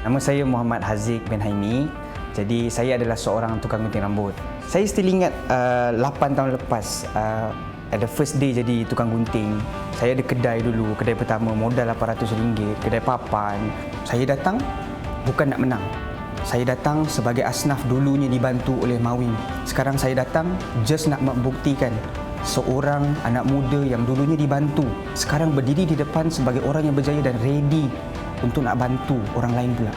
Nama saya Muhammad Haziq bin Haimi. Jadi saya adalah seorang tukang gunting rambut. Saya still ingat uh, 8 tahun lepas uh, at the first day jadi tukang gunting. Saya ada kedai dulu, kedai pertama modal RM800, kedai papan. Saya datang bukan nak menang. Saya datang sebagai asnaf dulunya dibantu oleh Mawim. Sekarang saya datang just nak membuktikan seorang anak muda yang dulunya dibantu sekarang berdiri di depan sebagai orang yang berjaya dan ready untuk nak bantu orang lain pula.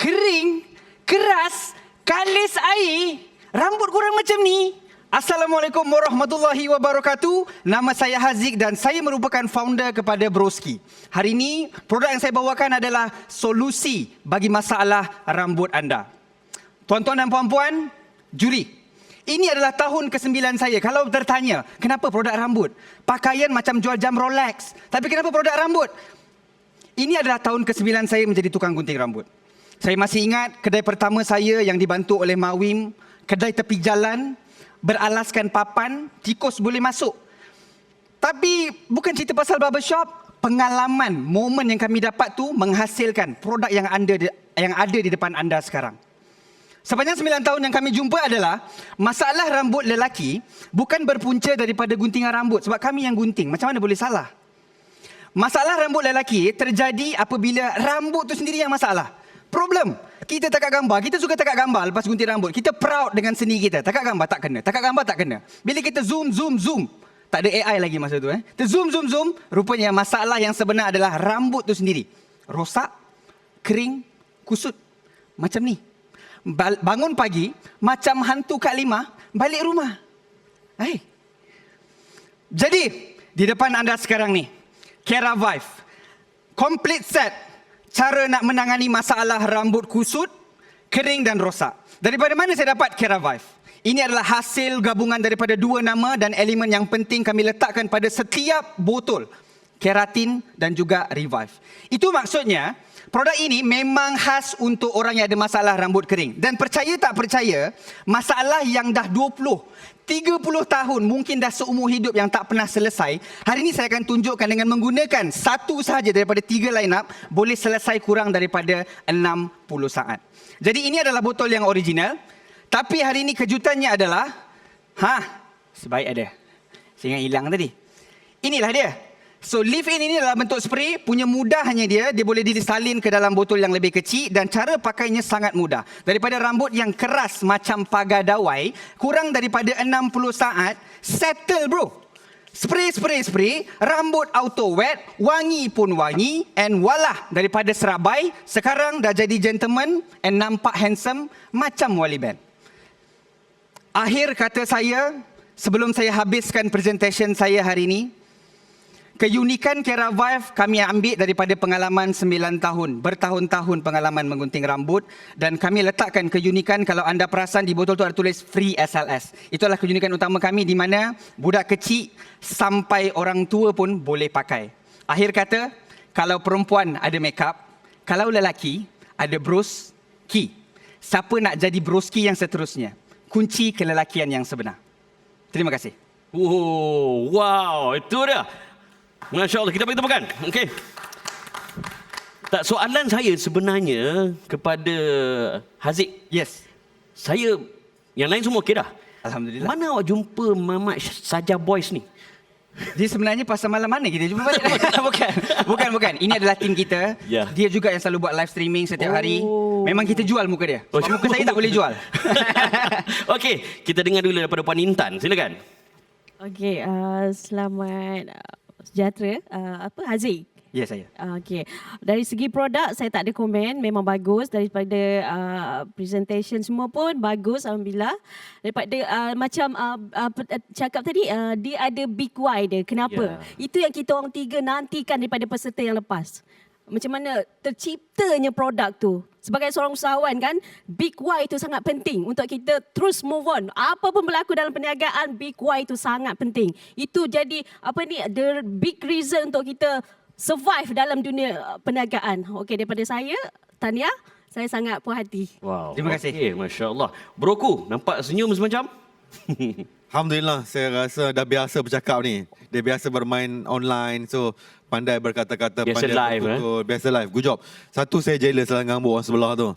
Kering, keras, kalis air, rambut kurang macam ni. Assalamualaikum warahmatullahi wabarakatuh. Nama saya Haziq dan saya merupakan founder kepada Broski. Hari ini produk yang saya bawakan adalah solusi bagi masalah rambut anda. Tuan-tuan dan puan-puan, juri. Ini adalah tahun ke-9 saya. Kalau tertanya, kenapa produk rambut? Pakaian macam jual jam Rolex. Tapi kenapa produk rambut? Ini adalah tahun ke-9 saya menjadi tukang gunting rambut. Saya masih ingat kedai pertama saya yang dibantu oleh Mawim, kedai tepi jalan, beralaskan papan, tikus boleh masuk. Tapi bukan cerita pasal barbershop, pengalaman, momen yang kami dapat tu menghasilkan produk yang anda yang ada di depan anda sekarang. Sepanjang 9 tahun yang kami jumpa adalah masalah rambut lelaki bukan berpunca daripada guntingan rambut sebab kami yang gunting. Macam mana boleh salah? Masalah rambut lelaki terjadi apabila rambut tu sendiri yang masalah. Problem. Kita takat gambar, kita suka takat gambar lepas gunting rambut. Kita proud dengan seni kita. Takat gambar tak kena, takat gambar tak kena. Bila kita zoom, zoom, zoom. Tak ada AI lagi masa tu. Eh. Kita zoom, zoom, zoom. Rupanya masalah yang sebenar adalah rambut tu sendiri. Rosak, kering, kusut. Macam ni. Bangun pagi, macam hantu Kak Lima, balik rumah. Hai. Jadi, di depan anda sekarang ni, Kera Vive. Complete set. Cara nak menangani masalah rambut kusut, kering dan rosak. Daripada mana saya dapat Kera Vive? Ini adalah hasil gabungan daripada dua nama dan elemen yang penting kami letakkan pada setiap botol. Keratin dan juga Revive. Itu maksudnya, produk ini memang khas untuk orang yang ada masalah rambut kering. Dan percaya tak percaya, masalah yang dah 20, 30 tahun mungkin dah seumur hidup yang tak pernah selesai. Hari ini saya akan tunjukkan dengan menggunakan satu sahaja daripada tiga line up boleh selesai kurang daripada 60 saat. Jadi ini adalah botol yang original. Tapi hari ini kejutannya adalah ha, sebaik ada. Ingat hilang tadi. Inilah dia. So leave in ini adalah bentuk spray, punya mudahnya dia, dia boleh disalin ke dalam botol yang lebih kecil dan cara pakainya sangat mudah. Daripada rambut yang keras macam pagar dawai, kurang daripada 60 saat, settle bro. Spray, spray, spray, rambut auto wet, wangi pun wangi, and walah daripada serabai, sekarang dah jadi gentleman and nampak handsome macam Wali Band. Akhir kata saya, sebelum saya habiskan presentation saya hari ini, Keunikan Kera Vive kami ambil daripada pengalaman 9 tahun, bertahun-tahun pengalaman menggunting rambut dan kami letakkan keunikan kalau anda perasan di botol tu ada tulis free SLS. Itulah keunikan utama kami di mana budak kecil sampai orang tua pun boleh pakai. Akhir kata, kalau perempuan ada makeup, kalau lelaki ada bros. Siapa nak jadi broski yang seterusnya? Kunci kelelakian yang sebenar. Terima kasih. Oh, wow, itu dia. Masya Allah, kita bagi tepukan. Okey. Tak, soalan saya sebenarnya kepada Haziq. Yes. Saya, yang lain semua okey dah. Alhamdulillah. Mana awak jumpa Mamat Saja Boys ni? Dia sebenarnya pasal malam mana kita jumpa balik? bukan. Bukan, bukan. Ini adalah tim kita. Ya. Dia juga yang selalu buat live streaming setiap Oh. hari. Memang kita jual muka dia. Oh, Sebab muka saya tak boleh jual. Okey, kita dengar dulu daripada Puan Intan. Silakan. Okey, uh, selamat uh, sejahtera. Uh, apa Haziq? ya, saya. Uh, Okey. Dari segi produk saya tak ada komen, memang bagus daripada uh, presentation semua pun bagus alhamdulillah. Daripada uh, macam uh, uh, uh, cakap tadi uh, dia ada big why dia. Kenapa? Ya. Itu yang kita orang tiga nantikan daripada peserta yang lepas. Macam mana terciptanya produk tu. Sebagai seorang usahawan kan, big why itu sangat penting untuk kita terus move on. Apa pun berlaku dalam perniagaan, big why itu sangat penting. Itu jadi apa ni the big reason untuk kita survive dalam dunia uh, perniagaan. Okey daripada saya, Tania, saya sangat puas hati. Wow. Terima kasih. Okey, Masya Allah. Broku, nampak senyum semacam? Alhamdulillah, saya rasa dah biasa bercakap ni. Dia biasa bermain online, so pandai berkata-kata, Biasa pandai live, eh? bertutur, biasa live. Good job. Satu saya jealous lah dengan rambut orang sebelah tu.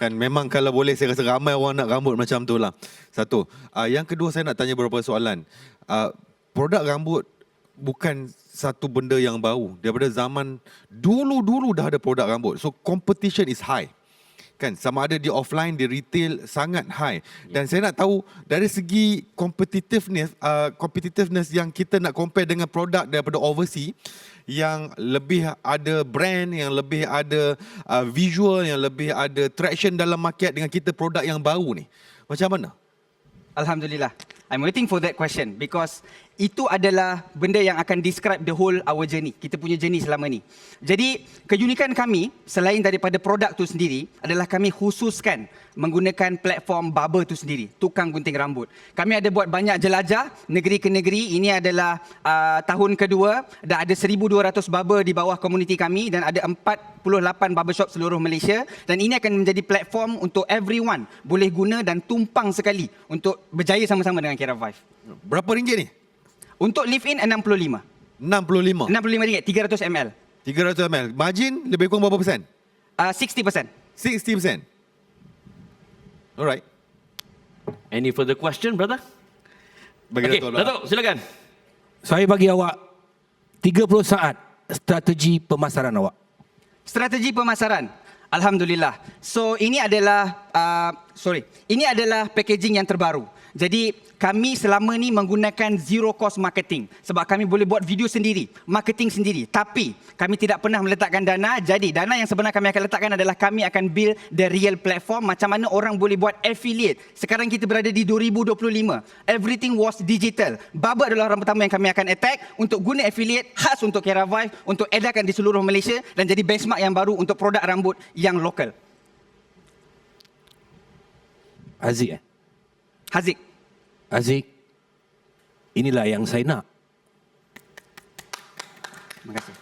Kan memang kalau boleh saya rasa ramai orang nak rambut macam tu lah. Satu. Uh, yang kedua saya nak tanya beberapa soalan. Uh, produk rambut bukan satu benda yang baru. Daripada zaman dulu-dulu dah ada produk rambut. So competition is high kan? Sama ada di offline di retail sangat high. Dan saya nak tahu dari segi competitiveness uh, competitiveness yang kita nak compare dengan produk daripada overseas yang lebih ada brand yang lebih ada uh, visual yang lebih ada traction dalam market dengan kita produk yang baru ni. Macam mana? Alhamdulillah. I'm waiting for that question because itu adalah benda yang akan describe the whole our journey. Kita punya journey selama ni. Jadi, keunikan kami selain daripada produk tu sendiri adalah kami khususkan menggunakan platform barber tu sendiri, tukang gunting rambut. Kami ada buat banyak jelajah negeri ke negeri. Ini adalah uh, tahun kedua dah ada 1200 barber di bawah komuniti kami dan ada 48 barbershop seluruh Malaysia dan ini akan menjadi platform untuk everyone boleh guna dan tumpang sekali untuk berjaya sama-sama dengan Kera Vive. berapa ringgit ni Untuk live in 65. 65 65 ringgit 300 ml. 300 ml margin lebih kurang berapa persen Uh, 60%. 60% alright Any further question, brother? bagi Okey, Dato' lah. Datuk, silakan. Saya bagi awak 30 saat strategi pemasaran awak. Strategi pemasaran. Alhamdulillah. So ini adalah uh, sorry. Ini adalah packaging yang terbaru. Jadi kami selama ni menggunakan zero cost marketing sebab kami boleh buat video sendiri, marketing sendiri. Tapi kami tidak pernah meletakkan dana. Jadi dana yang sebenarnya kami akan letakkan adalah kami akan build the real platform macam mana orang boleh buat affiliate. Sekarang kita berada di 2025. Everything was digital. Baba adalah orang pertama yang kami akan attack untuk guna affiliate khas untuk Kera Vive untuk edarkan di seluruh Malaysia dan jadi benchmark yang baru untuk produk rambut yang lokal. Aziz eh? Haziq. Aziz, inilah yang saya nak. Terima kasih.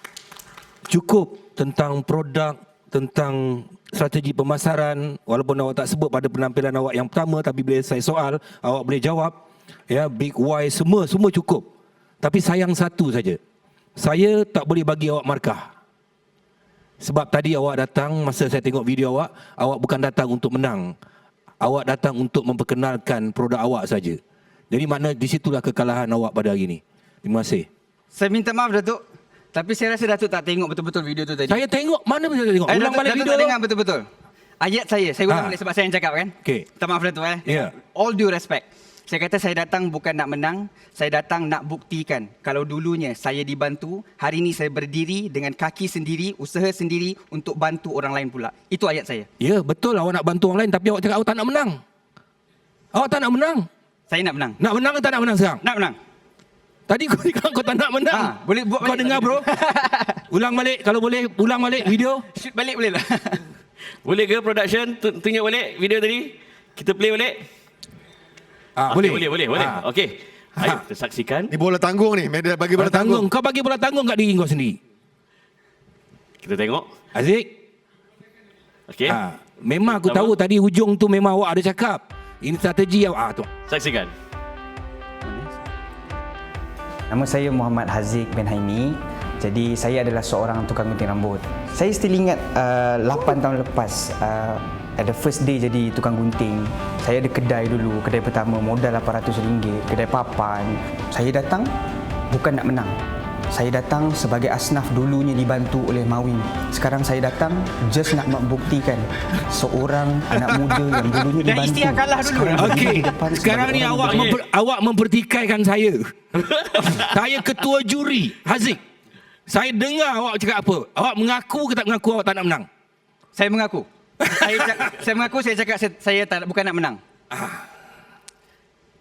Cukup tentang produk, tentang strategi pemasaran, walaupun awak tak sebut pada penampilan awak yang pertama, tapi bila saya soal, awak boleh jawab. Ya, big why, semua, semua cukup. Tapi sayang satu saja. Saya tak boleh bagi awak markah. Sebab tadi awak datang, masa saya tengok video awak, awak bukan datang untuk menang. Awak datang untuk memperkenalkan produk awak saja. Jadi makna di situlah kekalahan awak pada hari ini. Terima kasih. Saya minta maaf Datuk. Tapi saya rasa Datuk tak tengok betul-betul video tu tadi. Saya tengok, mana saya tengok? Eh, Ulang Datuk, balik Datuk video. tak dengar betul-betul. Ayat saya, saya ulang Ha. balik sebab saya yang cakap kan. Okey. Minta maaf Datuk eh. Ya. All due respect. Saya kata saya datang bukan nak menang, saya datang nak buktikan kalau dulunya saya dibantu, hari ini saya berdiri dengan kaki sendiri, usaha sendiri untuk bantu orang lain pula. Itu ayat saya. Ya, betul awak nak bantu orang lain tapi awak cakap awak tak nak menang. Awak tak nak menang. Saya nak menang. Nak menang ke tak nak menang sekarang? Nak menang. Tadi kau cakap kau tak nak menang. Ha, boleh buat Kau dengar bro? ulang balik kalau boleh, ulang balik video. Shoot balik boleh lah. Boleh ke production tu- tunjuk balik video tadi? Kita play balik? Ah, Okey, boleh. Boleh, boleh, boleh. Ah. Okey. Ayo, kita saksikan. Ni bola tanggung ni. Media bagi bola Bola tanggung. tanggung. Kau bagi bola tanggung kat diri kau sendiri. Kita tengok. Aziz, Okey. ha, memang aku Pertama. tahu tadi hujung tu memang awak ada cakap. Ini strategi awak. Ah, tu. Saksikan. Nama saya Muhammad Haziq bin Haimi. Jadi saya adalah seorang tukang gunting rambut. Saya still ingat uh, 8 tahun lepas uh, at the first day jadi tukang gunting. Saya ada kedai dulu, kedai pertama modal RM800, kedai papan. Saya datang bukan nak menang. Saya datang sebagai asnaf dulunya dibantu oleh Mawin. Sekarang saya datang just nak membuktikan seorang anak muda yang dulunya Dan dibantu. istiak kalah dulu. sekarang Okey, depan sekarang ni awak memper, awak mempertikaikan saya. saya ketua juri, Haziq. Saya dengar awak cakap apa. Awak mengaku ke tak mengaku awak tak nak menang? saya mengaku. Saya, cak- saya mengaku saya cakap saya, saya tak, bukan nak menang.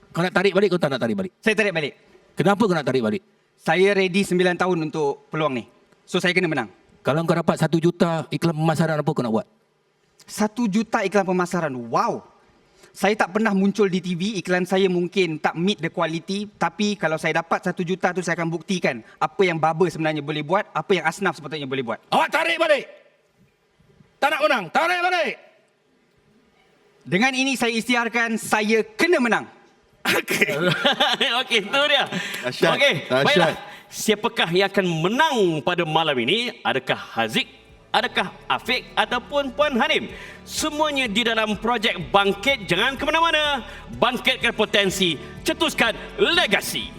Kau nak tarik balik kau tak nak tarik balik? Saya tarik balik. Kenapa kau nak tarik balik? Saya ready 9 tahun untuk peluang ni. So saya kena menang. Kalau kau dapat satu juta iklan pemasaran apa kau nak buat? Satu juta iklan pemasaran. Wow. Saya tak pernah muncul di TV. Iklan saya mungkin tak meet the quality. Tapi kalau saya dapat satu juta tu saya akan buktikan apa yang Baba sebenarnya boleh buat. Apa yang Asnaf sepatutnya boleh buat. Awak tarik balik. Tak nak menang, tarik balik. Dengan ini saya istiharkan saya kena menang. Okey. Okey, itu dia. Dahsyat, Okey, baiklah. Siapakah yang akan menang pada malam ini? Adakah Haziq? Adakah Afiq ataupun Puan Hanim? Semuanya di dalam projek Bangkit. Jangan ke mana-mana. Bangkitkan potensi, cetuskan legasi.